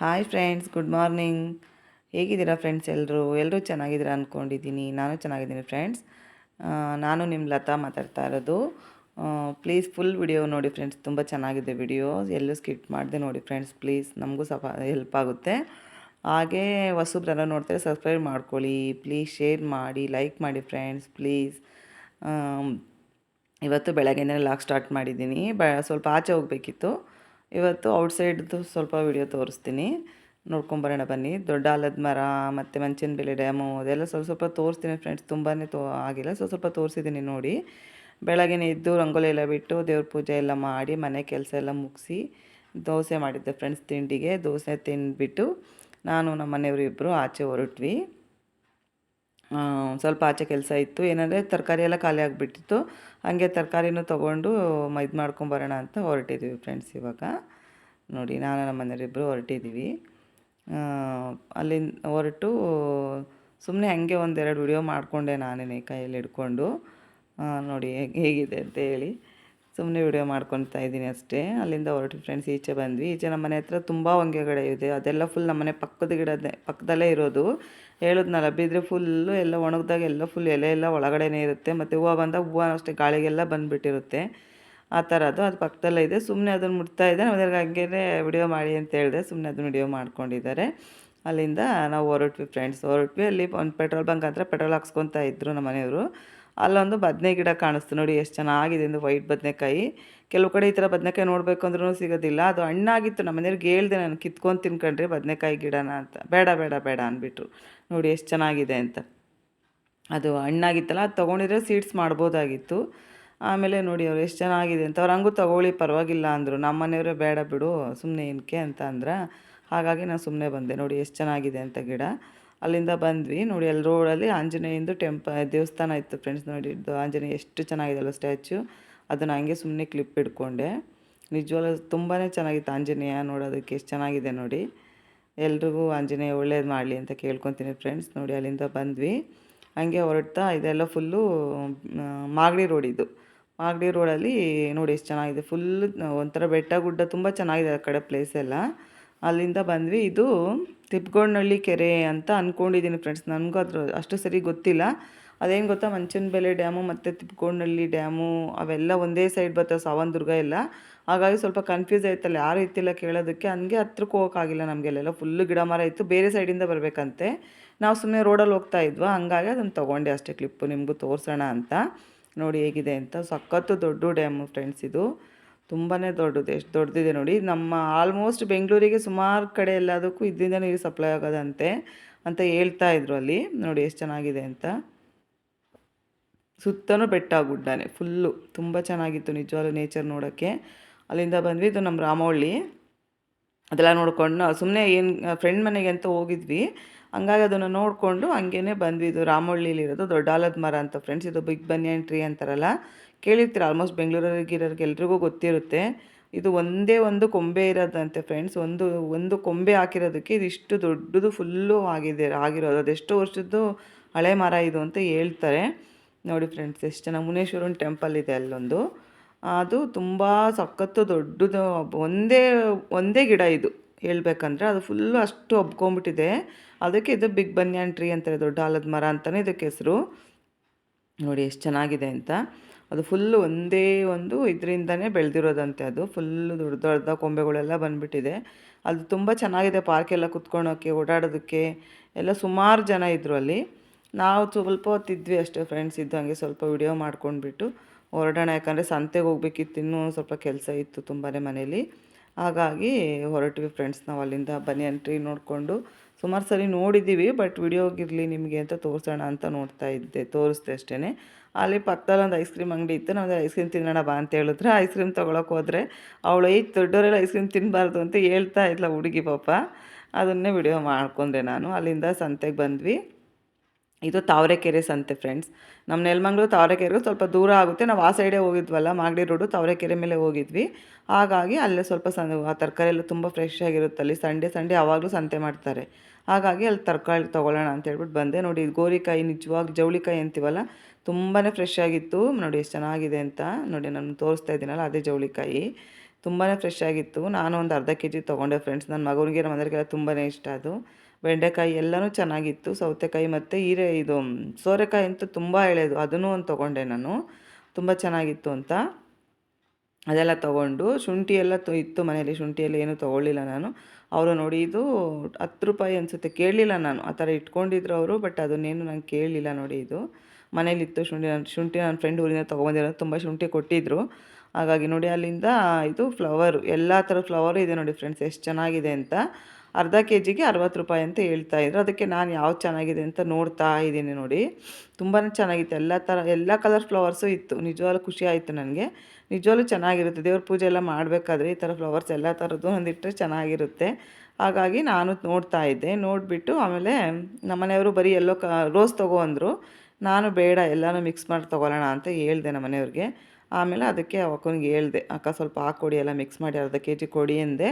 Hi friends good morning ಹೇಗಿದ್ದೀರಾ friends ಎಲ್ಲರೂ ಎಲ್ಲರೂ ಚೆನ್ನಾಗಿದ್ದೀರಾ ಅಂದ್ಕೊಂಡಿದ್ದೀನಿ ನಾನು ಚೆನ್ನಾಗಿದ್ದೀನಿ ಫ್ರೆಂಡ್ಸ್ ನಾನು ನಿಮ್ಮ ಲತಾ ಮಾತಾಡ್ತಾ ಇರೋದು. ಪ್ಲೀಸ್ ಫುಲ್ ವಿಡಿಯೋ ನೋಡಿ ಫ್ರೆಂಡ್ಸ್ ತುಂಬ ಚೆನ್ನಾಗಿದೆ ವಿಡಿಯೋ ಎಲ್ಲೂ ಸ್ಕಿಪ್ ಮಾಡಿದೆ ನೋಡಿ ಫ್ರೆಂಡ್ಸ್ ಪ್ಲೀಸ್ ನಮಗೂ ಸ್ವಲ್ಪ ಹೆಲ್ಪ್ ಆಗುತ್ತೆ. ಹಾಗೇ ಹೊಸಬ್ರೆಲ್ಲ ನೋಡ್ತಾರೆ ಸಬ್ಸ್ಕ್ರೈಬ್ ಮಾಡ್ಕೊಳ್ಳಿ. ಪ್ಲೀಸ್ ಶೇರ್ ಮಾಡಿ ಲೈಕ್ ಮಾಡಿ ಫ್ರೆಂಡ್ಸ್ ಪ್ಲೀಸ್ ಇವತ್ತು ಬೆಳಗ್ಗೆನೇ ಲಾಕ್ ಸ್ಟಾರ್ಟ್ ಮಾಡಿದ್ದೀನಿ. ಬ, ಸ್ವಲ್ಪ ಆಚೆ ಹೋಗಬೇಕಿತ್ತು. ಇವತ್ತು ಔಟ್ಸೈಡ್ದು ಸ್ವಲ್ಪ ವಿಡಿಯೋ ತೋರಿಸ್ತೀನಿ. ನೋಡ್ಕೊಂಬರೋಣ ಬನ್ನಿ. ದೊಡ್ಡ ಆಲದ ಮರ, ಮತ್ತು ಮಂಚಿನ ಬೆಲೆ ಡ್ಯಾಮು ಅದೆಲ್ಲ ಸ್ವಲ್ಪ ಸ್ವಲ್ಪ ತೋರಿಸ್ತೀನಿ ಫ್ರೆಂಡ್ಸ್. ತುಂಬಾ ತೋ ಆಗಿಲ್ಲ. ಸ್ವಲ್ಪ ಸ್ವಲ್ಪ ತೋರಿಸಿದ್ದೀನಿ ನೋಡಿ. ಬೆಳಗ್ಗೆ ಎದ್ದು ರಂಗೋಲಿ ಎಲ್ಲ ಬಿಟ್ಟು ದೇವ್ರ ಪೂಜೆ ಎಲ್ಲ ಮಾಡಿ, ಮನೆ ಕೆಲಸ ಎಲ್ಲ ಮುಗಿಸಿ ದೋಸೆ ಮಾಡಿದ್ದೆ ಫ್ರೆಂಡ್ಸ್ ತಿಂಡಿಗೆ. ದೋಸೆ ತಿಂದುಬಿಟ್ಟು ನಾನು ನಮ್ಮ ಮನೆಯವರು ಇಬ್ಬರು ಆಚೆ ಹೊರಟ್ವಿ. ಸ್ವಲ್ಪ ಆಚೆ ಕೆಲಸ ಇತ್ತು. ಏನಂದರೆ ತರಕಾರಿ ಎಲ್ಲ ಖಾಲಿ ಆಗಿಬಿಟ್ಟಿತ್ತು. ಹಾಗೆ ತರಕಾರಿನೂ ತೊಗೊಂಡು ಇದು ಮಾಡ್ಕೊಂಬರೋಣ ಅಂತ ಹೊರಟಿದ್ದೀವಿ ಫ್ರೆಂಡ್ಸ್ ಇವಾಗ. ನೋಡಿ, ನಾನು ನಮ್ಮ ಮನೆಯವರಿಬ್ಬರು ಹೊರಟಿದ್ದೀವಿ ಅಲ್ಲಿಂದ ಹೊರಟು ಸುಮ್ಮನೆ ಹಾಗೆ ಒಂದೆರಡು ವಿಡಿಯೋ ಮಾಡಿಕೊಂಡೆ ನಾನೇ ಕೈಯಲ್ಲಿ ಹಿಡ್ಕೊಂಡು. ನೋಡಿ ಹೇಗಿದೆ ಅಂತ ಹೇಳಿ. ಸುಮ್ಮನೆ ವಿಡಿಯೋ ಮಾಡ್ಕೊತಾ ಇದ್ದೀನಿ ಅಷ್ಟೇ. ಅಲ್ಲಿಂದ ಹೊರಟು ಫ್ರೆಂಡ್ಸ್ ಈಚೆ ಬಂದ್ವಿ. ಈಚೆ ನಮ್ಮ ಮನೆ ಹತ್ರ ತುಂಬ ಹೊಂಗೆಗಡೆ ಇದೆ. ಅದೆಲ್ಲ ಫುಲ್ ನಮ್ಮ ಮನೆ ಪಕ್ಕದ ಗಿಡದ ಪಕ್ಕದಲ್ಲೇ ಇರೋದು. ಹೇಳಿದ್ನಲ್ಲ ಬಿದ್ದರೆ ಫುಲ್ಲು ಎಲ್ಲ ಒಣಗಿದಾಗ ಎಲ್ಲ ಫುಲ್ ಎಲೆ ಎಲ್ಲ ಒಳಗಡೆನೇ ಇರುತ್ತೆ. ಮತ್ತು ಹೂವು ಬಂದಾಗ ಹೂವು ಅಷ್ಟೇ ಗಾಳಿಗೆಲ್ಲ ಬಂದುಬಿಟ್ಟಿರುತ್ತೆ. ಆ ಥರ ಅದು ಅದು ಪಕ್ಕದಲ್ಲೇ ಇದೆ. ಸುಮ್ಮನೆ ಅದನ್ನು ಮುಟ್ತಾ ಇದೆ ಅದ್ರಾಗ ಹಂಗೆ ವಿಡಿಯೋ ಮಾಡಿ ಅಂತ ಹೇಳಿದೆ. ಸುಮ್ಮನೆ ಅದನ್ನು ವಿಡಿಯೋ ಮಾಡ್ಕೊಂಡಿದ್ದಾರೆ. ಅಲ್ಲಿಂದ ನಾವು ಹೊರಟ್ವಿ ಫ್ರೆಂಡ್ಸ್ ಹೊರಟ್ವಿ ಅಲ್ಲಿ ಒಂದು ಪೆಟ್ರೋಲ್ ಬಂಕ್ ಹತ್ರ ಪೆಟ್ರೋಲ್ ಹಾಕ್ಸ್ಕೊತಾ ಇದ್ದರು ನಮ್ಮ ಮನೆಯವರು ಅಲ್ಲೊಂದು ಬದನೆ ಗಿಡ ಕಾಣಿಸ್ತು ನೋಡಿ, ಎಷ್ಟು ಚೆನ್ನಾಗಿದೆ ಎಂದು ವೈಟ್ ಬದನೆಕಾಯಿ. ಕೆಲವು ಕಡೆ ಈ ಥರ ಬದನೆಕಾಯಿ ನೋಡಬೇಕು ಅಂದ್ರೂ ಸಿಗೋದಿಲ್ಲ. ಅದು ಹಣ್ಣಾಗಿತ್ತು, ನಮ್ಮ ಮನೆಯವ್ರಿಗೆ ಹೇಳ್ದೆ ನಾನು, ಕಿತ್ಕೊಂಡು ತಿನ್ಕೊಂಡ್ರೆ ಬದನೆಕಾಯಿ ಗಿಡನ ಅಂತ. ಬೇಡ ಬೇಡ ಬೇಡ ಅಂದ್ಬಿಟ್ರು. ನೋಡಿ, ಎಷ್ಟು ಚೆನ್ನಾಗಿದೆ ಅಂತ. ಅದು ಹಣ್ಣಾಗಿತ್ತಲ್ಲ, ಅದು ತೊಗೊಂಡಿದ್ರೆ ಸೀಡ್ಸ್ ಮಾಡ್ಬೋದಾಗಿತ್ತು. ಆಮೇಲೆ ನೋಡಿ, ಅವ್ರು ಎಷ್ಟು ಚೆನ್ನಾಗಿದೆ ಅಂತ. ಅವ್ರು ಹಂಗೂ ತೊಗೊಳ್ಳಿ, ಪರವಾಗಿಲ್ಲ ಅಂದರು. ನಮ್ಮ ಮನೆಯವರೇ, ಬೇಡ ಬಿಡು ಸುಮ್ಮನೆ ಏನಕ್ಕೆ ಅಂತ ಅಂದ್ರೆ. ಹಾಗಾಗಿ ನಾನು ಸುಮ್ಮನೆ ಬಂದೆ. ನೋಡಿ, ಎಷ್ಟು ಚೆನ್ನಾಗಿದೆ ಅಂತ ಗಿಡ. ಅಲ್ಲಿಂದ ಬಂದ್ವಿ. ನೋಡಿ, ಅಲ್ಲಿ ರೋಡಲ್ಲಿ ಆಂಜನೇಯಂದು ಟೆಂಪ ದೇವಸ್ಥಾನ ಇತ್ತು ಫ್ರೆಂಡ್ಸ್ ನೋಡಿ ಆಂಜನೇಯ ಎಷ್ಟು ಚೆನ್ನಾಗಿದೆಲ್ಲ ಸ್ಟ್ಯಾಚು ಅದನ್ನು ಹಂಗೆ ಸುಮ್ಮನೆ ಕ್ಲಿಪ್ ಇಟ್ಕೊಂಡೆ ನಿಜವಾಗ್ಲೂ ತುಂಬಾ ಚೆನ್ನಾಗಿತ್ತು ಆಂಜನೇಯ ನೋಡೋದಕ್ಕೆ. ಎಷ್ಟು ಚೆನ್ನಾಗಿದೆ ನೋಡಿ. ಎಲ್ರಿಗೂ ಆಂಜನೇಯ ಒಳ್ಳೇದು ಮಾಡಲಿ ಅಂತ ಕೇಳ್ಕೊತೀನಿ ಫ್ರೆಂಡ್ಸ್ ನೋಡಿ, ಅಲ್ಲಿಂದ ಬಂದ್ವಿ. ಹಂಗೆ ಹೊರಡ್ತಾ ಇದೆಲ್ಲ ಫುಲ್ಲು ಮಾಗಡಿ ರೋಡ್ ಇದು. ಮಾಗಡಿ ರೋಡಲ್ಲಿ ನೋಡಿ, ಎಷ್ಟು ಚೆನ್ನಾಗಿದೆ. ಫುಲ್ ಒಂಥರ ಬೆಟ್ಟ ಗುಡ್ಡ ತುಂಬ ಚೆನ್ನಾಗಿದೆ ಆ ಕಡೆ ಪ್ಲೇಸ್ ಎಲ್ಲ. ಅಲ್ಲಿಂದ ಬಂದ್ವಿ. ಇದು ತಿಪ್ಗೊಂಡನಹಳ್ಳಿ ಕೆರೆ ಅಂತ ಅಂದ್ಕೊಂಡಿದ್ದೀನಿ ಫ್ರೆಂಡ್ಸ್ ನನಗೂ ಅದ್ರ ಅಷ್ಟು ಸರಿ ಗೊತ್ತಿಲ್ಲ. ಅದೇನು ಗೊತ್ತಾ? ಮಂಚನಬೆಲೆ ಡ್ಯಾಮು ಮತ್ತು ತಿಪ್ಕೊಂಡಳ್ಳಿ ಡ್ಯಾಮು ಅವೆಲ್ಲ ಒಂದೇ ಸೈಡ್ ಬರ್ತವೆ ಸಾವಂದುರ್ಗ ಎಲ್ಲ. ಹಾಗಾಗಿ ಸ್ವಲ್ಪ ಕನ್ಫ್ಯೂಸ್ ಆಯ್ತಲ್ಲ, ಯಾರು ಇತ್ತಿಲ್ಲ ಕೇಳೋದಕ್ಕೆ. ಹಂಗೆ ಹತ್ರಕ್ಕೆ ಹೋಗೋಕ್ಕಾಗಿಲ್ಲ ನಮಗೆಲ್ಲ ಫುಲ್ಲು ಗಿಡ ಮರ ಇತ್ತು. ಬೇರೆ ಸೈಡಿಂದ ಬರಬೇಕಂತೆ. ನಾವು ಸುಮ್ಮನೆ ರೋಡಲ್ಲಿ ಹೋಗ್ತಾ ಇದ್ವಾ? ಹಂಗಾಗಿ ಅದನ್ನು ತೊಗೊಂಡೆ ಅಷ್ಟೇ ಕ್ಲಿಪ್ಪು ನಿಮಗೂ ತೋರಿಸೋಣ ಅಂತ. ನೋಡಿ ಹೇಗಿದೆ ಅಂತ. ಸಖತ್ತು ದೊಡ್ಡ ಡ್ಯಾಮು ಫ್ರೆಂಡ್ಸ್ ಇದು. ತುಂಬಾ ದೊಡ್ಡದು, ಎಷ್ಟು ದೊಡ್ಡದಿದೆ ನೋಡಿ. ನಮ್ಮ ಆಲ್ಮೋಸ್ಟ್ ಬೆಂಗಳೂರಿಗೆ ಸುಮಾರು ಕಡೆ ಎಲ್ಲದಕ್ಕೂ ಇದರಿಂದ ನೀರು ಸಪ್ಲೈ ಆಗೋದಂತೆ ಅಂತ ಹೇಳ್ತಾ ಇದ್ರು ಅಲ್ಲಿ. ನೋಡಿ ಎಷ್ಟು ಚೆನ್ನಾಗಿದೆ ಅಂತ. ಸುತ್ತಲೂ ಬೆಟ್ಟ ಗುಡ್ಡಾನೆ ಫುಲ್ಲು ತುಂಬ ಚೆನ್ನಾಗಿತ್ತು ನಿಜವಾಗ್ಲೂ ನೇಚರ್ ನೋಡೋಕ್ಕೆ. ಅಲ್ಲಿಂದ ಬಂದ್ವಿ, ಇದು ನಮ್ಮ ರಾಮವಳ್ಳಿ ಅದೆಲ್ಲ ನೋಡ್ಕೊಂಡು ಸುಮ್ಮನೆ ಏನು ಫ್ರೆಂಡ್ ಮನೆಗೆ ಅಂತ ಹೋಗಿದ್ವಿ. ಹಂಗಾಗಿ ಅದನ್ನು ನೋಡಿಕೊಂಡು ಹಂಗೇ ಬಂದ್ವಿ. ಇದು ರಾಮವಳ್ಳಿಲಿರೋದು ದೊಡ್ಡ ಆಲದ ಮರ ಅಂತ ಫ್ರೆಂಡ್ಸ್ ಇದು ಬಿಗ್ ಬನ್ಯಾನ್ ಟ್ರೀ ಅಂತಾರಲ್ಲ. ಕೇಳಿರ್ತೀರ ಆಲ್ಮೋಸ್ಟ್ ಬೆಂಗಳೂರಿಗಿರೋರಿಗೆ ಎಲ್ರಿಗೂ ಗೊತ್ತಿರುತ್ತೆ. ಇದು ಒಂದೇ ಒಂದು ಕೊಂಬೆ ಇರೋದಂತೆ ಫ್ರೆಂಡ್ಸ್ ಒಂದು ಒಂದು ಕೊಂಬೆ ಹಾಕಿರೋದಕ್ಕೆ ಇಷ್ಟು ದೊಡ್ಡದು ಫುಲ್ಲು ಆಗಿದೆ, ಆಗಿರೋದು. ಅದೆಷ್ಟೋ ವರ್ಷದ್ದು ಹಳೆ ಮರ ಇದು ಅಂತ ಹೇಳ್ತಾರೆ. ನೋಡಿ ಫ್ರೆಂಡ್ಸ್ ಎಷ್ಟು ಜನ ಮುನೇಶ್ವರನ ಟೆಂಪಲ್ ಇದೆ ಅಲ್ಲೊಂದು. ಅದು ತುಂಬ ಸಖತ್ತು ದೊಡ್ಡದು, ಒಂದೇ ಒಂದೇ ಗಿಡ ಇದು. ಹೇಳ್ಬೇಕಂದ್ರೆ ಅದು ಫುಲ್ಲು ಅಷ್ಟು ಹಬ್ಕೊಂಬಿಟ್ಟಿದೆ ಅದಕ್ಕೆ ಇದು ಬಿಗ್ ಬನ್ಯಾನ್ ಟ್ರೀ ಅಂತಾರೆ, ದೊಡ್ಡ ಆಲದ ಮರ ಅಂತಲೇ ಇದಕ್ಕೆ ಹೆಸರು. ನೋಡಿ ಎಷ್ಟು ಚೆನ್ನಾಗಿದೆ ಅಂತ. ಅದು ಫುಲ್ಲು ಒಂದೇ ಒಂದು ಇದರಿಂದನೇ ಬೆಳೆದಿರೋದಂತೆ ಅದು. ಫುಲ್ಲು ದೊಡ್ಡ ದೊಡ್ಡ ಕೊಂಬೆಗಳೆಲ್ಲ ಬಂದುಬಿಟ್ಟಿದೆ. ಅದು ತುಂಬ ಚೆನ್ನಾಗಿದೆ ಪಾರ್ಕೆಲ್ಲ ಕುತ್ಕೊಳೋಕ್ಕೆ ಓಡಾಡೋದಕ್ಕೆ. ಎಲ್ಲ ಸುಮಾರು ಜನ ಇದ್ದರು ಅಲ್ಲಿ. ನಾವು ಸ್ವಲ್ಪ ಹೊತ್ತಿದ್ವಿ ಅಷ್ಟೇ ಫ್ರೆಂಡ್ಸ್ ಇದ್ದು ಹಂಗೆ ಸ್ವಲ್ಪ ವಿಡಿಯೋ ಮಾಡ್ಕೊಂಡ್ಬಿಟ್ಟು. ಹೊರಡೋಣ, ಯಾಕಂದರೆ ಸಂತೆಗೆ ಹೋಗ್ಬೇಕಿತ್ತು ಇನ್ನೂ ಸ್ವಲ್ಪ ಕೆಲಸ ಇತ್ತು ತುಂಬಾ ಮನೇಲಿ. ಹಾಗಾಗಿ ಹೊರಟ್ವಿ ಫ್ರೆಂಡ್ಸ್ ನಾವು ಅಲ್ಲಿಂದ ಬನಿಯನ್ ಟ್ರೀ ನೋಡಿಕೊಂಡು. ಸುಮಾರು ಸರಿ ನೋಡಿದ್ದೀವಿ ಬಟ್ ವಿಡಿಯೋಗಿರಲಿ ನಿಮಗೆ ಅಂತ ತೋರಿಸೋಣ ಅಂತ ನೋಡ್ತಾ ಇದ್ದೆ, ತೋರಿಸ್ದೆ ಅಷ್ಟೇ ಅಲ್ಲಿ ಪಕ್ಕದಲ್ಲಿ ಒಂದು ಐಸ್ ಕ್ರೀಮ್ ಅಂಗಡಿ ಇತ್ತು, ನಾವು ಐಸ್ ಕ್ರೀಮ್ ತಿನ್ನೋಣ ಬಾ ಅಂತ ಹೇಳಿದ್ರೆ. ಐಸ್ ಕ್ರೀಮ್ ತೊಗೊಳಕ್ಕೆ ಹೋದರೆ ಅವಳು ಈ ದೊಡ್ಡವರೆಲ್ಲ ಐಸ್ ಕ್ರೀಮ್ ತಿನ್ನಬಾರ್ದು ಅಂತ ಹೇಳ್ತಾ ಇದ್ಲ ಹುಡುಗಿ ಪಾಪ. ಅದನ್ನೇ ವಿಡಿಯೋ ಮಾಡ್ಕೊಂಡೆ ನಾನು. ಅಲ್ಲಿಂದ ಸಂತೆಗೆ ಬಂದ್ವಿ. ಇದು ತಾವರೆಕೆರೆ ಸಂತೆ ಫ್ರೆಂಡ್ಸ್ ನಮ್ಮ ನೆಲಮಂಗ್ಳು ತಾವರೆಕೆರೆಗೂ ಸ್ವಲ್ಪ ದೂರ ಆಗುತ್ತೆ. ನಾವು ಆ ಸೈಡೇ ಹೋಗಿದ್ವಲ್ಲ, ಮಾಗಡಿ ರೋಡು ತಾವರೆಕೆರೆ ಮೇಲೆ ಹೋಗಿದ್ವಿ. ಹಾಗಾಗಿ ಅಲ್ಲೇ ಸ್ವಲ್ಪ ಸನ್ ಆ ತರಕಾರಿ ಎಲ್ಲ ತುಂಬ ಫ್ರೆಶ್ ಆಗಿರುತ್ತೆ ಅಲ್ಲಿ. ಸಂಡೇ ಸಂಡೇ ಆವಾಗಲೂ ಸಂತೆ ಮಾಡ್ತಾರೆ. ಹಾಗಾಗಿ ಅಲ್ಲಿ ತರಕಾರಿ ತೊಗೊಳ್ಳೋಣ ಅಂತ ಹೇಳ್ಬಿಟ್ಟು ಬಂದೆ. ನೋಡಿ ಗೋರಿಕಾಯಿ, ನಿಜವಾಗಿ ಜವಳಿಕಾಯಿ ಅಂತೀವಲ್ಲ ತುಂಬಾ ಫ್ರೆಶ್ ಆಗಿತ್ತು. ನೋಡಿ, ಎಷ್ಟು ಚೆನ್ನಾಗಿದೆ ಅಂತ. ನೋಡಿ, ನಾನು ತೋರಿಸ್ತಾ ಇದ್ದೀನಲ್ಲ, ಅದೇ ಜವಳಿಕಾಯಿ. ತುಂಬಾ ಫ್ರೆಶ್ ಆಗಿತ್ತು. ನಾನು ಒಂದು ಅರ್ಧ ಕೆ ಜಿ ತೊಗೊಂಡೆ ಫ್ರೆಂಡ್ಸ್ ನನ್ನ ಮಗನಿಗೆ ನಮ್ಮ ಅಂದ್ರಿಗೆಲ್ಲ ತುಂಬಾ ಇಷ್ಟ ಅದು. ಬೆಂಡೆಕಾಯಿ ಎಲ್ಲನೂ ಚೆನ್ನಾಗಿತ್ತು, ಸೌತೆಕಾಯಿ ಮತ್ತು ಹೀರೆ ಇದು ಸೋರೆಕಾಯಿ ಅಂತೂ ತುಂಬ ಎಳೆದು ಅದನ್ನು ಒಂದು ತೊಗೊಂಡೆ ನಾನು. ತುಂಬ ಚೆನ್ನಾಗಿತ್ತು ಅಂತ. ಅದೆಲ್ಲ ತೊಗೊಂಡು ಶುಂಠಿ ಎಲ್ಲ ಇತ್ತು ಮನೆಯಲ್ಲಿ ಶುಂಠಿಯಲ್ಲಿ ಏನೂ ತೊಗೊಳ್ಳಿಲ್ಲ ನಾನು. ಅವರು ನೋಡಿ ಇದು ಹತ್ತು ರೂಪಾಯಿ ಅನಿಸುತ್ತೆ. ಕೇಳಲಿಲ್ಲ ನಾನು. ಆ ಥರ ಇಟ್ಕೊಂಡಿದ್ರು ಅವರು, ಬಟ್ ಅದನ್ನೇನು ನಂಗೆ ಕೇಳಲಿಲ್ಲ ನೋಡಿ ಇದು. ಮನೇಲಿತ್ತು ಶುಂಠಿ ನನ್ನ ಶುಂಠಿ ನನ್ನ ಫ್ರೆಂಡ್ ಊರಿಂದ ತೊಗೊಂಬಂದಿರೋ ತುಂಬ ಶುಂಠಿ ಕೊಟ್ಟಿದ್ದರು ಹಾಗಾಗಿ ನೋಡಿ ಅಲ್ಲಿಂದ ಇದು ಫ್ಲವರು ಎಲ್ಲ ಥರ ಫ್ಲವರು ಇದೆ ನೋಡಿ ಫ್ರೆಂಡ್ಸ್ ಎಷ್ಟು ಚೆನ್ನಾಗಿದೆ ಅಂತ. ಅರ್ಧ ಕೆ ಜಿಗೆ ಅರವತ್ತು ರೂಪಾಯಿ ಅಂತ ಹೇಳ್ತಾ ಇದ್ರು. ಅದಕ್ಕೆ ನಾನು ಯಾವ್ದು ಚೆನ್ನಾಗಿದೆ ಅಂತ ನೋಡ್ತಾ ಇದ್ದೀನಿ ನೋಡಿ. ತುಂಬಾ ಚೆನ್ನಾಗಿತ್ತು. ಎಲ್ಲ ಥರ ಎಲ್ಲ ಕಲರ್ ಫ್ಲವರ್ಸು ಇತ್ತು. ನಿಜವಾಗ್ಲೂ ಖುಷಿ ಆಯಿತು ನನಗೆ. ನಿಜವಾಗ್ಲೂ ಚೆನ್ನಾಗಿರುತ್ತೆ. ದೇವ್ರ ಪೂಜೆ ಎಲ್ಲ ಮಾಡಬೇಕಾದ್ರೆ ಈ ಥರ ಫ್ಲವರ್ಸ್ ಎಲ್ಲ ಥರದ್ದು ಒಂದಿಟ್ಟರೆ ಚೆನ್ನಾಗಿರುತ್ತೆ. ಹಾಗಾಗಿ ನಾನು ನೋಡ್ತಾ ಇದ್ದೆ. ನೋಡಿಬಿಟ್ಟು ಆಮೇಲೆ ನಮ್ಮ ಮನೆಯವರು ಬರೀ ಎಲ್ಲೋ ಕ ರೋಸ್ ತಗೋ ಅಂದರು ನಾನು ಬೇಡ, ಎಲ್ಲನೂ ಮಿಕ್ಸ್ ಮಾಡಿ ತೊಗೊಳ್ಳೋಣ ಅಂತ ಹೇಳ್ದೆ ನಮ್ಮ ಮನೆಯವ್ರಿಗೆ ಆಮೇಲೆ ಅದಕ್ಕೆ ಅಕ್ಕನಿಗೆ ಹೇಳ್ದೆ, ಅಕ್ಕ ಸ್ವಲ್ಪ ಹಾಕ್ಕೊಡಿ ಎಲ್ಲ ಮಿಕ್ಸ್ ಮಾಡಿ ಅರ್ಧ ಕೆ ಜಿ ಕೊಡಿ ಅಂದೆ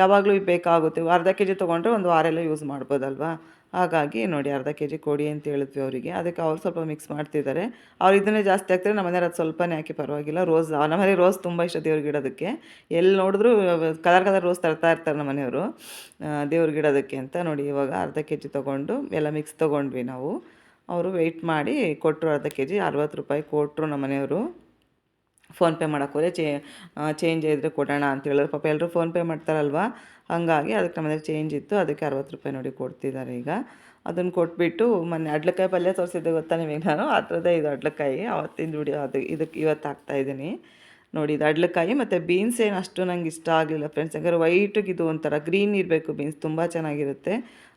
ಯಾವಾಗಲೂ ಬೇಕಾಗುತ್ತೆ. ಅರ್ಧ ಕೆ ಜಿ ತೊಗೊಂಡ್ರೆ ಒಂದು ವಾರ ಎಲ್ಲ ಯೂಸ್ ಮಾಡ್ಬೋದಲ್ವಾ? ಹಾಗಾಗಿ ನೋಡಿ ಅರ್ಧ ಕೆ ಜಿ ಕೊಡಿ ಅಂತ ಹೇಳಿದ್ವಿ ಅವರಿಗೆ. ಅದಕ್ಕೆ ಅವ್ರು ಸ್ವಲ್ಪ ಮಿಕ್ಸ್ ಮಾಡ್ತಿದ್ದಾರೆ. ಅವ್ರು ಇದನ್ನೇ ಜಾಸ್ತಿ ಹಾಕ್ತಾರೆ ನಮ್ಮ ಮನೆಯವ್ರು ಅದು ಸ್ವಲ್ಪನೇ ಹಾಕಿ ಪರವಾಗಿಲ್ಲ. ರೋಸ್ ನಮ್ಮನೆ ರೋಸ್ ತುಂಬ ಇಷ್ಟ ದೇವ್ರ ಗಿಡದಕ್ಕೆ ಎಲ್ಲಿ ನೋಡಿದ್ರು ಕಲರ್ ಕಲರ್ ರೋಸ್ ತರ್ತಾ ಇರ್ತಾರೆ ನಮ್ಮ ಮನೆಯವರು ದೇವ್ರ ಗಿಡದಕ್ಕೆ ಅಂತ ನೋಡಿ ಇವಾಗ ಅರ್ಧ ಕೆ ಜಿ ತೊಗೊಂಡು ಎಲ್ಲ ಮಿಕ್ಸ್ ತೊಗೊಂಡ್ವಿ ನಾವು. ಅವರು ವೆಯ್ಟ್ ಮಾಡಿ ಕೊಟ್ಟರು ಅರ್ಧ ಕೆ ಜಿ ಅರವತ್ತು ರೂಪಾಯಿ ಕೊಟ್ಟರು ನಮ್ಮ ಮನೆಯವರು. ಫೋನ್ಪೇ ಮಾಡೋಕೆ ಹೋದರೆ ಚೇ ಚೇಂಜ್ ಇದ್ದರೆ ಕೊಡೋಣ ಅಂತ ಹೇಳಿದ್ರು. ಪಾಪ ಎಲ್ಲರೂ ಫೋನ್ಪೇ ಮಾಡ್ತಾರಲ್ವ? ಹಾಗಾಗಿ ಅದಕ್ಕೆ ನಮ್ಮನೇಲಿ ಚೇಂಜ್ ಇತ್ತು. ಅದಕ್ಕೆ ಅರವತ್ತು ರೂಪಾಯಿ ನೋಡಿ ಕೊಡ್ತಿದ್ದಾರೆ ಈಗ. ಅದನ್ನು ಕೊಟ್ಬಿಟ್ಟು ಮೊನ್ನೆ ಅಡ್ಲಕಾಯಿ ಪಲ್ಯ ತೋರಿಸಿದ್ದೆ ಗೊತ್ತಾ ನಿಮಗೆ ನಾನು? ಆ ಥರದ್ದೇ ಇದು ಅಡ್ಲಕಾಯಿ. ಅವತ್ತಿನ ವಿಡಿಯೋ ಅದು ಇದಕ್ಕೆ ಇವತ್ತು ಹಾಕ್ತಾಯಿದ್ದೀನಿ ನೋಡಿ, ಇದು ಅಡ್ಲಕಾಯಿ ಮತ್ತು ಬೀನ್ಸ್ ಏನು ಅಷ್ಟು ನಂಗೆ ಇಷ್ಟ ಆಗಲಿಲ್ಲ ಫ್ರೆಂಡ್ಸ್ ಯಾಕಂದರೆ ವೈಟಿಗೆ ಇದು ಒಂಥರ ಗ್ರೀನ್ ಇರಬೇಕು ಬೀನ್ಸ್ ತುಂಬ ಚೆನ್ನಾಗಿರುತ್ತೆ.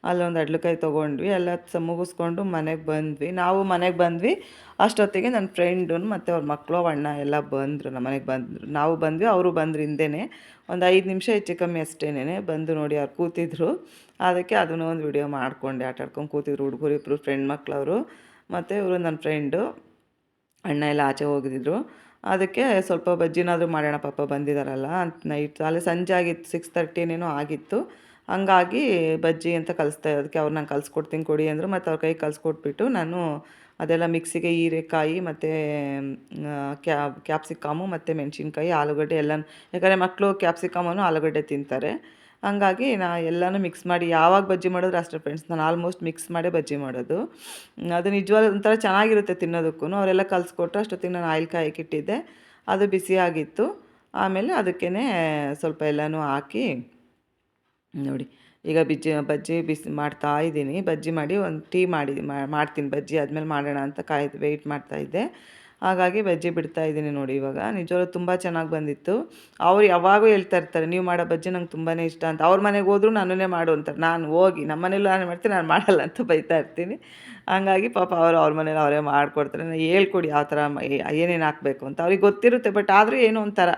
ಅಲ್ಲೊಂದು ಅಡ್ಲಕಾಯಿ ತೊಗೊಂಡ್ವಿ, ಎಲ್ಲ ಮುಗಿಸ್ಕೊಂಡು ಮನೆಗೆ ಬಂದ್ವಿ. ನಾವು ಮನೆಗೆ ಬಂದ್ವಿ, ಅಷ್ಟೊತ್ತಿಗೆ ನನ್ನ ಫ್ರೆಂಡು ಮತ್ತು ಅವ್ರ ಮಕ್ಕಳು ಅಣ್ಣ ಎಲ್ಲ ಬಂದರು, ನಮ್ಮ ಮನೆಗೆ ಬಂದರು. ನಾವು ಬಂದ್ವಿ, ಅವರು ಬಂದ್ರು ಹಿಂದೆನೇ. ಒಂದು ಐದು ನಿಮಿಷ ಹೆಚ್ಚು ಕಮ್ಮಿ ಅಷ್ಟೇನೆ ಬಂದು ನೋಡಿ ಅವ್ರು ಕೂತಿದ್ರು. ಅದಕ್ಕೆ ಅದನ್ನೂ ಒಂದು ವಿಡಿಯೋ ಮಾಡ್ಕೊಂಡೆ, ಆಟ ಆಡ್ಕೊಂಡು ಕೂತಿದ್ರು ಹುಡುಗರು ಇಬ್ಬರು ಫ್ರೆಂಡ್ ಮಕ್ಕಳವರು ಮತ್ತು ಇವರು ನನ್ನ ಫ್ರೆಂಡು ಅಣ್ಣ ಎಲ್ಲ ಆಚೆ ಹೋಗಿದ್ರು. ಅದಕ್ಕೆ ಸ್ವಲ್ಪ ಬಜ್ಜಿನಾದರೂ ಮಾಡೋಣ ಪಾಪ ಬಂದಿದ್ದಾರಲ್ಲ ಅಂತ ನೈಟ್, ಅಲ್ಲೇ ಸಂಜೆ ಆಗಿತ್ತು ಸಿಕ್ಸ್ ತರ್ಟಿನೇನೋ ಆಗಿತ್ತು. ಹಂಗಾಗಿ ಬಜ್ಜಿ ಅಂತ ಕಲಿಸ್ತಾ ಅದಕ್ಕೆ ಅವ್ರು ನಾನು ಕಲಿಸ್ಕೊಡ್ತೀನಿ ಕೊಡಿ ಅಂದರು. ಮತ್ತು ಅವ್ರ ಕೈ ಕಲಿಸ್ಕೊಟ್ಬಿಟ್ಟು ನಾನು ಅದೆಲ್ಲ ಮಿಕ್ಸಿಗೆ ಹೀರೆಕಾಯಿ ಮತ್ತು ಕ್ಯಾ ಕ್ಯಾಪ್ಸಿಕಮ್ಮು ಮತ್ತು ಮೆಣಸಿನ್ಕಾಯಿ, ಆಲೂಗಡ್ಡೆ ಎಲ್ಲ ಯಾಕಂದರೆ ಮಕ್ಕಳು ಕ್ಯಾಪ್ಸಿಕಮನ್ನು ಆಲೂಗಡ್ಡೆ ತಿಂತಾರೆ. ಹಂಗಾಗಿ ನಾ ಎಲ್ಲನೂ ಮಿಕ್ಸ್ ಮಾಡಿ ಯಾವಾಗ ಬಜ್ಜಿ ಮಾಡಿದ್ರು ಅಷ್ಟೇ ಫ್ರೆಂಡ್ಸ್ ನಾನು ಆಲ್ಮೋಸ್ಟ್ ಮಿಕ್ಸ್ ಮಾಡೇ ಬಜ್ಜಿ ಮಾಡೋದು. ಅದು ನಿಜವಾದ ಒಂಥರ ಚೆನ್ನಾಗಿರುತ್ತೆ ತಿನ್ನೋದಕ್ಕೂ ಅವರೆಲ್ಲ ಕಲಿಸ್ಕೊಟ್ರೆ ಅಷ್ಟೊತ್ತಿಗೆ ನಾನು ಆಯಿಲ್ ಕಾಯಕ್ಕಿಟ್ಟಿದ್ದೆ ಅದು ಬಿಸಿಯಾಗಿತ್ತು ಆಮೇಲೆ ಅದಕ್ಕೇ ಸ್ವಲ್ಪ ಎಲ್ಲನೂ ಹಾಕಿ, ನೋಡಿ, ಈಗ ಬಿಜ್ಜಿ, ಬಜ್ಜಿ ಬಿಸಿ, ಮಾಡ್ತಾ ಇದ್ದೀನಿ. ಬಜ್ಜಿ ಮಾಡಿ ಒಂದು ಟೀ ಮಾಡಿ ಮಾಡ್ತೀನಿ, ಬಜ್ಜಿ ಆದಮೇಲೆ ಮಾಡೋಣ ಅಂತ ಕಾಯ್ದು ವೆಯ್ಟ್ ಮಾಡ್ತಾಯಿದ್ದೆ ಹಾಗಾಗಿ ಬಜ್ಜಿ ಬಿಡ್ತಾ ಇದ್ದೀನಿ ನೋಡಿ ಇವಾಗ. ನಿಜವಾಗ್ಲೂ ತುಂಬ ಚೆನ್ನಾಗಿ ಬಂದಿತ್ತು. ಅವ್ರು ಯಾವಾಗೂ ಹೇಳ್ತಾ ಇರ್ತಾರೆ, ನೀವು ಮಾಡೋ ಬಜ್ಜಿ ನಂಗೆ ತುಂಬಾ ಇಷ್ಟ ಅಂತ. ಅವ್ರ ಮನೆಗೆ ಹೋದ್ರು ನಾನೇ ಮಾಡು ಅಂತಾರೆ ನಾನು ಹೋಗಿ ನಮ್ಮ ಮನೇಲಿ ನಾನು ಮಾಡ್ತೀನಿ, ನಾನು ಮಾಡಲ್ಲ ಅಂತ ಬೈತಾ ಇರ್ತೀನಿ. ಹಂಗಾಗಿ ಪಾಪ ಅವರು ಅವ್ರ ಮನೇಲಿ ಅವರೇ ಮಾಡಿಕೊಡ್ತಾರೆ. ಹೇಳ್ಕೊಡಿ ಯಾವ ಥರ ಏನೇನು ಹಾಕಬೇಕು ಅಂತ. ಅವ್ರಿಗೆ ಗೊತ್ತಿರುತ್ತೆ, ಬಟ್ ಆದರೂ ಏನೋ ಒಂಥರ,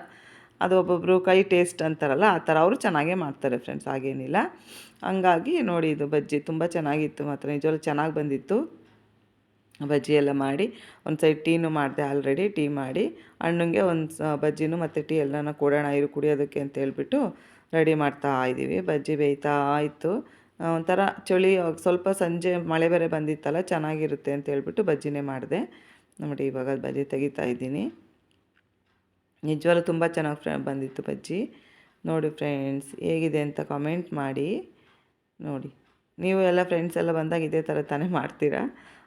ಅದು ಒಬ್ಬೊಬ್ಬರು ಕೈ ಟೇಸ್ಟ್ ಅಂತಾರಲ್ಲ, ಆ ಥರ ಅವರು ಚೆನ್ನಾಗೇ ಮಾಡ್ತಾರೆ ಫ್ರೆಂಡ್ಸ್, ಹಾಗೇನಿಲ್ಲ. ಹಂಗಾಗಿ ನೋಡಿ ಇದು ಬಜ್ಜಿ ತುಂಬ ಚೆನ್ನಾಗಿತ್ತು ಮಾತ್ರ. ನಿಜವಾಗ್ಲೂ ಚೆನ್ನಾಗಿ ಬಂದಿತ್ತು. ಬಜ್ಜಿ ಎಲ್ಲ ಮಾಡಿ, ಒಂದು ಸೈಡ್ ಟೀನು ಮಾಡಿದೆ ಆಲ್ರೆಡಿ ಟೀ ಮಾಡಿ. ಅಣ್ಣಂಗೆ ಒಂದು ಸ, ಬಜ್ಜಿನೂ ಮತ್ತು ಟೀ ಎಲ್ಲನ ಕೊಡೋಣ ಇರು ಕುಡಿಯೋದಕ್ಕೆ ಅಂತ ಹೇಳ್ಬಿಟ್ಟು ರೆಡಿ ಮಾಡ್ತಾ ಇದ್ದೀವಿ. ಬಜ್ಜಿ ಬೇಯ್ತಾ ಇತ್ತು ಒಂಥರ ಚಳಿ ಸ್ವಲ್ಪ ಸಂಜೆ ಮಳೆ ಬೇರೆ ಬಂದಿತ್ತಲ್ಲ, ಚೆನ್ನಾಗಿರುತ್ತೆ ಅಂತ ಹೇಳ್ಬಿಟ್ಟು ಬಜ್ಜಿನೇ ಮಾಡಿದೆ. ನೋಡಿ, ಇವಾಗ ಬಜ್ಜಿ ತೆಗಿತಾ ಇದ್ದೀನಿ. ನಿಜವಾಗ್ಲೂ ತುಂಬ ಚೆನ್ನಾಗಿ ಫ್ರೆ, ಬಂದಿತ್ತು ಬಜ್ಜಿ. ನೋಡಿ ಫ್ರೆಂಡ್ಸ್ ಹೇಗಿದೆ ಅಂತ ಕಮೆಂಟ್ ಮಾಡಿ. ನೋಡಿ. ನೀವು ಎಲ್ಲ ಫ್ರೆಂಡ್ಸ್ ಎಲ್ಲ ಬಂದಾಗ ಇದೇ ಥರ ತಾನೇ ಮಾಡ್ತೀರಾ?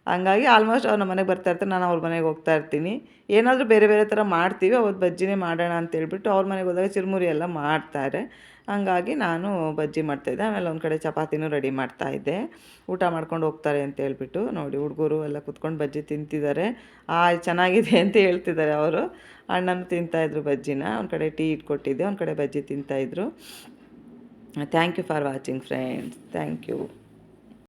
ಹಂಗಾಗಿ ಆಲ್ಮೋಸ್ಟ್ ಅವ್ರು ನಮ್ಮ ಮನೆಗೆ ಬರ್ತಾ ಇರ್ತಾರೆ, ನಾನು ಅವ್ರ ಮನೆಗೆ ಹೋಗ್ತಾ ಇರ್ತೀನಿ. ಏನಾದರೂ ಬೇರೆ ಬೇರೆ ಥರ ಮಾಡ್ತೀವಿ ಅವತ್ತು ಬಜ್ಜಿನೇ ಮಾಡೋಣ ಅಂತೇಳ್ಬಿಟ್ಟು ಅವ್ರ ಮನೆಗೆ ಹೋದಾಗ ಚಿರುಮುರಿ ಎಲ್ಲ ಮಾಡ್ತಾರೆ. ಹಂಗಾಗಿ ನಾನು ಬಜ್ಜಿ ಮಾಡ್ತಾಯಿದ್ದೆ ಆಮೇಲೆ ಒಂದು ಕಡೆ ಚಪಾತಿನೂ ರೆಡಿ ಮಾಡ್ತಾಯಿದ್ದೆ ಊಟ ಮಾಡ್ಕೊಂಡು ಹೋಗ್ತಾರೆ ಅಂತ ಹೇಳ್ಬಿಟ್ಟು ನೋಡಿ ಹುಡುಗರು ಎಲ್ಲ ಕುತ್ಕೊಂಡು ಬಜ್ಜಿ ತಿಂತಿದ್ದಾರೆ. ಆ, ಚೆನ್ನಾಗಿದೆ ಅಂತ ಹೇಳ್ತಿದ್ದಾರೆ ಅವರು. ಅಣ್ಣನೂ ತಿಂತಾಯಿದ್ರು ಬಜ್ಜಿನ, ಒಂದು ಕಡೆ ಟೀ ಇಟ್ಕೊಟ್ಟಿದ್ದೆ, ಒಂದು ಕಡೆ ಬಜ್ಜಿ ತಿಂತಾಯಿದ್ರು thank you for watching friends thank you